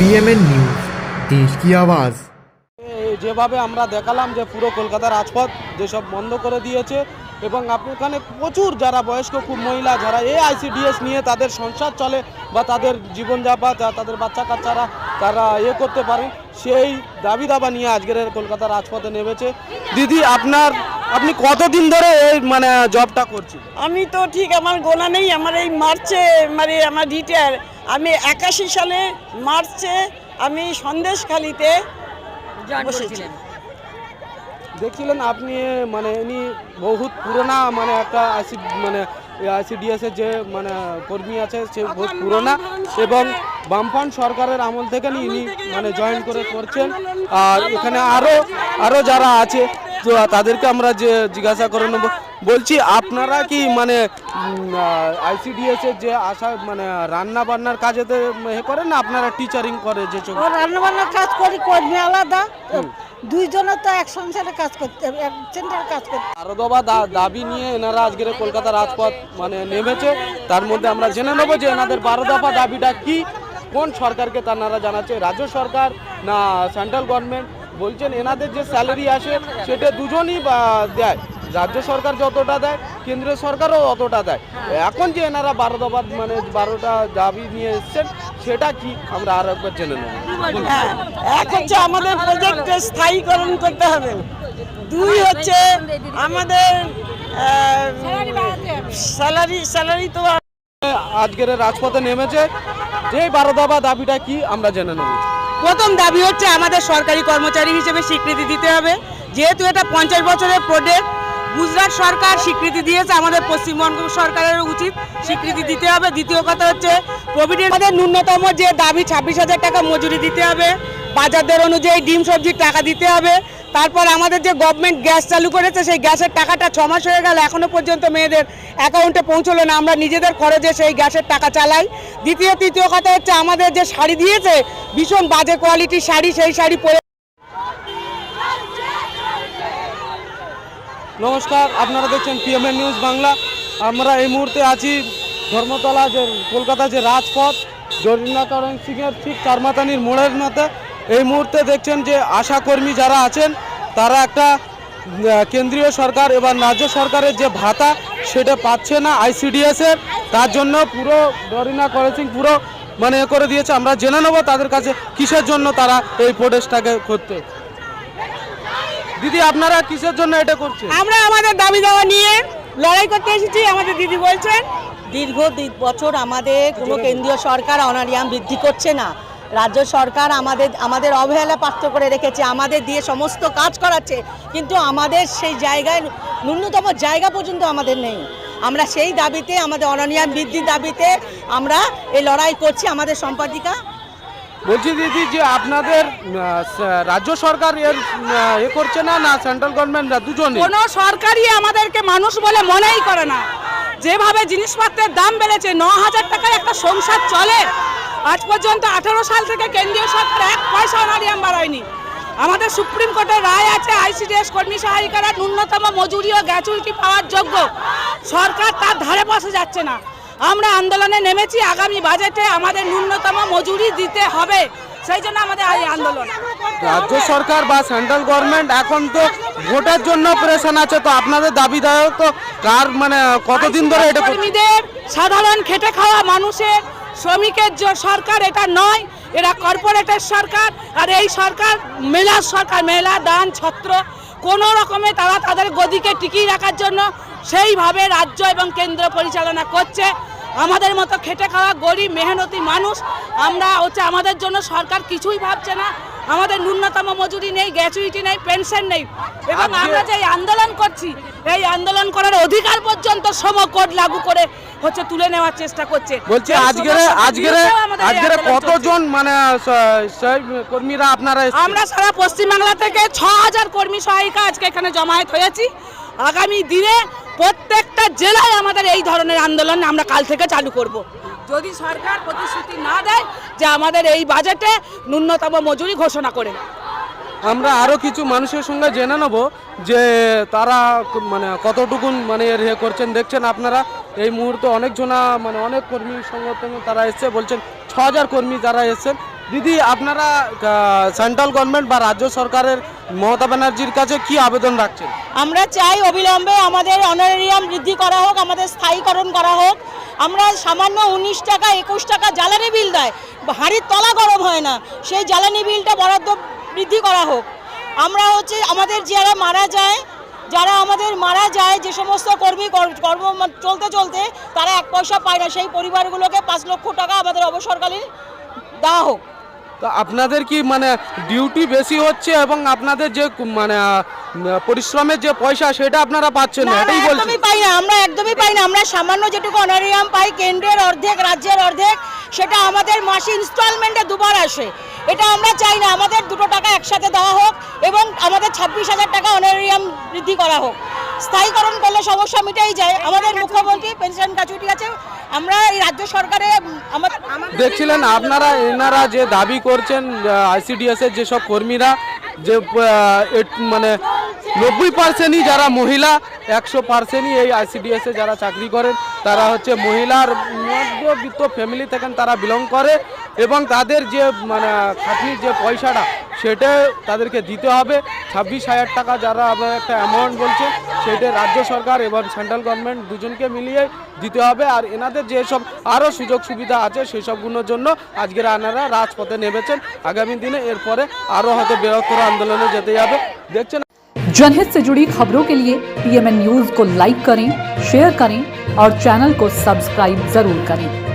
PMN news দেশ কি আওয়াজ? যেভাবে আমরা দেখালাম যে পুরো কলকাতার রাজপথ যেসব বন্ধ করে দিয়েছে এবং আপনার প্রচুর যারা বয়স্ক খুব মহিলা যারা এই আইসিডিএস নিয়ে তাদের সংসার চলে বা তাদের জীবনযাপন তাদের বাচ্চা কাচ্চারা তারা ইয়ে করতে পারে সেই দাবি দাবা নিয়ে আজকের কলকাতার রাজপথে নেমেছে। দিদি আপনার আপনি কতদিন ধরে এই মানে জবটা করছেন? আমি তো ঠিক আমার গোনা নেই আমার এই মার্চে মানে আমার রিটায়ার আমি একাশি সালে মার্চে আমি সন্দেশখালিতে বসেছি। দেখছিলেন আপনি মানে ইনি বহুত পুরোনা মানে একটা আইসি মানে আইসিডিএস এর যে মানে কর্মী আছে সে বহুত পুরোনা এবং বামফ্রন্ট সরকারের আমল থেকে ইনি মানে জয়েন করে করছেন। আর এখানে আরও আরও যারা আছে তো তাদেরকে আমরা যে জিজ্ঞাসা করে নেব। বলছি আপনারা কি মানে আইসিডিএস এর যে আশা মানে রান্না বান্নার কাজেতে এ করেন না? আপনারা টিচারিং করে যে চোখ ও রান্নাবান্নার কাজ করি কর্মী আলাদা। দুইজনের তো এক সংসারে কাজ করতে হবে এক সেন্টারে কাজ করতে। আরও দাবি নিয়ে এনারা কলকাতা রাজপথ মানে নেমেছে। তার মধ্যে আমরা জেনে নেব যে এনাদের বারো দফা দাবিটা কি কোন সরকারকে তারা জানাচ্ছে রাজ্য সরকার না সেন্ট্রাল গভর্নমেন্ট বলছেন এনাদের যে স্যালারি আসে সেটা দুজনই দেয়। রাজ্য সরকার যতটা দেয় কেন্দ্রীয় সরকারও অতটা দেয়। এখন যে এনারা বারো দফা মানে বারোটা দাবি নিয়ে এসছেন সেটা কি আমরা আর একবার জেনে নেব। হ্যাঁ এক হচ্ছে আমাদের প্রজেক্টে স্থায়ীকরণ করতে হবে। দুই হচ্ছে আমাদের স্যালারি স্যালারি তো আজকের রাজপথে নেমেছে। যে বারো দফা দাবিটা কি আমরা জেনে নেব। প্রথম দাবি হচ্ছে আমাদের সরকারি কর্মচারী হিসেবে স্বীকৃতি দিতে হবে। যেহেতু এটা পঞ্চাশ বছরের প্রজেক্ট গুজরাট সরকার স্বীকৃতি দিয়েছে, আমাদের পশ্চিমবঙ্গ সরকারের উচিত স্বীকৃতি দিতে হবে। দ্বিতীয় কথা হচ্ছে, প্রভিডেন্ট আমাদের ন্যূনতম যে দাবি ছাব্বিশ হাজার টাকা মজুরি দিতে হবে বাজার দর অনুযায়ী ডিম, সবজির টাকা দিতে হবে। তারপর আমাদের যে গভর্নমেন্ট গ্যাস চালু করেছে, সেই গ্যাসের টাকাটা ছ মাস হয়ে গেল, এখনও পর্যন্ত মেয়েদের অ্যাকাউন্টে পৌঁছলো না, আমরা নিজেদের খরচে সেই গ্যাসের টাকা চালাই। দ্বিতীয়, তৃতীয় কথা হচ্ছে, আমাদের যে শাড়ি দিয়েছে, ভীষণ বাজে কোয়ালিটির শাড়ি, সেই শাড়ি পরে নমস্কার, আপনারা দেখছেন পিএমএন নিউজ বাংলা। আমরা এই মুহূর্তে আছি ধর্মতলা যে, কলকাতা যে রাজপথ জরিনাকরণ সিংয়ের ঠিক চারমাতানির মোড়ের মধ্যে। এই মুহূর্তে দেখছেন যে আশাকর্মী যারা আছেন, তারা একটা কেন্দ্রীয় সরকার এবং রাজ্য সরকারের যে ভাতা, সেটা পাচ্ছে না আইসিডিএস এর। তার জন্য পুরো ডরিনা করেন সিং পুরো মানে করে দিয়েছে। আমরা জেনে নেব তাদের কাছে কিসের জন্য তারা এই প্রোটেস্টটাকে করতে। দিদি আপনারা কিসের জন্য এটা করছেন? আমরা আমাদের দাবি দাওয়া নিয়ে লড়াই করতে এসেছি আমাদের দিদি বলছেন। দীর্ঘ বছর আমাদের কোনো কেন্দ্রীয় সরকার অনারিয়াম বৃদ্ধি করছে না। রাজ্য সরকার আমাদের আমাদের অবহেলা পাত্র করে রেখেছে আমাদের দিয়ে সমস্ত কাজ করাচ্ছে কিন্তু আমাদের সেই জায়গায় ন্যূনতম জায়গা পর্যন্ত আমাদের নেই। আমরা সেই দাবিতে আমাদের অনারিয়াম বৃদ্ধির দাবিতে আমরা এই লড়াই করছি আমাদের সম্পাদিকা বলছি দিদি যে আপনাদের রাজ্য সরকার এর এ করছে না না সেন্ট্রাল গভর্নমেন্ট না দুজনই কোনো সরকারই আমাদেরকে মানুষ বলে মনেই করে না। যেভাবে জিনিসপত্রের দাম বেড়েছে, ন হাজার টাকায় একটা সংসার চলে। আজ পর্যন্ত আঠারো সাল থেকে কেন্দ্রীয় সরকার এক পয়সা অনারিয়াম বাড়ায়নি। আমাদের সুপ্রিম কোর্টের রায় আছে আইসিডিএস কর্মী সহায়িকারা ন্যূনতম মজুরি ও গ্র্যাচুইটি পাওয়ার যোগ্য। সরকার তার ধারে পাশে যাচ্ছে না। আমরা আন্দোলনে নেমেছি আগামী বাজেটে আমাদের ন্যূনতম মজুরি দিতে হবে। সেই জন্য আমাদের এই আন্দোলন। রাজ্য সরকার বা সেন্ট্রাল গভর্নমেন্ট এখন তো ভোটের জন্য প্রেশন আছে তো আপনাদের দাবি দায়ক তো কার মানে কতদিন ধরে এটা কর্মীদের সাধারণ খেটে খাওয়া মানুষের শ্রমিকের যে সরকার এটা নয় এরা কর্পোরেটের সরকার আর এই সরকার মেলার সরকার মেলা দান ছত্র কোনো রকমে তারা তাদের গদিকে টিকিয়ে রাখার জন্য সেইভাবে রাজ্য এবং কেন্দ্র পরিচালনা করছে। আমাদের মতো খেটে খাওয়া গরিব মেহনতি মানুষ আমরা হচ্ছে আমাদের জন্য সরকার কিছুই ভাবছে না। আমাদের ন্যূনতম মজুরি নেই গ্র্যাচুইটি নেই পেনশন নেই। এবং আমরা যে আন্দোলন করছি এই আন্দোলন করার অধিকার পর্যন্ত শ্রম কোড লাগু করে হচ্ছে তুলে নেওয়ার চেষ্টা করছে। বলছি আজকের আন্দোলন চলছে। কতজন মানে কর্মীরা আপনারা আমরা সারা পশ্চিমবাংলা থেকে ছ হাজার কর্মী সহায়িকা আজকে এখানে জমায়েত হয়েছি। আগামী দিনে প্রত্যেকটা জেলায় আমাদের এই ধরনের আন্দোলন আমরা কাল থেকে চালু করব। যদি সরকার প্রতিশ্রুতি না দেয় যে আমাদের এই বাজেটে ন্যূনতম মজুরি ঘোষণা করে আমরা আরও কিছু মানুষের সঙ্গে জেনে নেব যে তারা মানে কতটুকুন মানে ইয়ে করছেন। দেখছেন আপনারা, এই মুহূর্তে অনেকজনা মানে অনেক কর্মী সংগঠন তারা এসছে, বলছেন ছ হাজার কর্মী যারা এসছেন। দিদি, আপনারা সেন্ট্রাল গভর্নমেন্ট বা রাজ্য সরকারের মমতা ব্যানার্জির কাছে কি আবেদন রাখছেন? আমরা চাই অবিলম্বে আমাদের অনারেরিয়াম বৃদ্ধি করা হোক, আমাদের স্থায়ীকরণ করা হোক। আমরা সামান্য উনিশ টাকা, একুশ টাকা জ্বালানি বিল দেয়। হাঁড়ির তলা গরম হয় না, সেই জ্বালানি বিলটা বরাদ্দ বৃদ্ধি করা হোক। আমরা হচ্ছে, আমাদের যারা মারা যায়, যারা আমাদের মারা যায়, যে সমস্ত কর্মী কর্ম চলতে চলতে, তারা এক পয়সা পায় না। সেই পরিবারগুলোকে পাঁচ লক্ষ টাকা আমাদের অবসরকালীন দেওয়া হোক। তো আপনাদের কি মানে ডিউটি বেশি হচ্ছে এবং আপনাদের যে মানে পরিশ্রমের যে পয়সা সেটা আপনারা পাচ্ছেন না? এটাই একদমই পাই না আমরা একদমই পাই না। আমরা সামান্য যেটুকু অনারিয়াম পাই কেন্দ্রের অর্ধেক রাজ্যের অর্ধেক সেটা আমাদের মাসে ইনস্টলমেন্টে দুবার আসে। এটা আমরা চাই না আমাদের দুটো টাকা একসাথে দেওয়া হোক এবং আমাদের ছাব্বিশ হাজার টাকা অনারিয়াম বৃদ্ধি করা হোক। স্থায়ীকরণ করলে সমস্যা মিটাই যায়। আমাদের মুখ্যমন্ত্রী পেনশন গ্র্যাচুইটি আছে। আমরা এই রাজ্য সরকারে দেখছিলেন, আপনারা, এনারা যে দাবি করছেন আইসিডিএস এর যেসব কর্মীরা, যে মানে নব্বই পার্সেন্টই যারা মহিলা, একশো পার্সেন্টই এই আইসিডিএস যারা চাকরি করেন, তারা হচ্ছে মহিলার মধ্যবিত্ত ফ্যামিলি থেকে তারা বিলং করে। এবং তাদের যে মানে খাটনির যে পয়সাটা সেটা তাদেরকে দিতে হবে ছাব্বিশ হাজার টাকা যারা আবার একটা অ্যামাউন্ট বলছে সেটা রাজ্য সরকার এবং সেন্ট্রাল গভর্নমেন্ট দুজনকে মিলিয়ে দিতে হবে আর এনাদের যেসব আরও সুযোগ সুবিধা আছে সেই সবগুলোর জন্য আজকের আনারা রাজপথে নেমেছেন আগামী দিনে এরপরে আরও হয়তো বৃহত্তর আন্দোলনে যেতে যাবে দেখছেন जनहित से जुड़ी खबरों के लिए पीएमएन न्यूज को लाइक करें शेयर करें और चैनल को सब्सक्राइब जरूर करें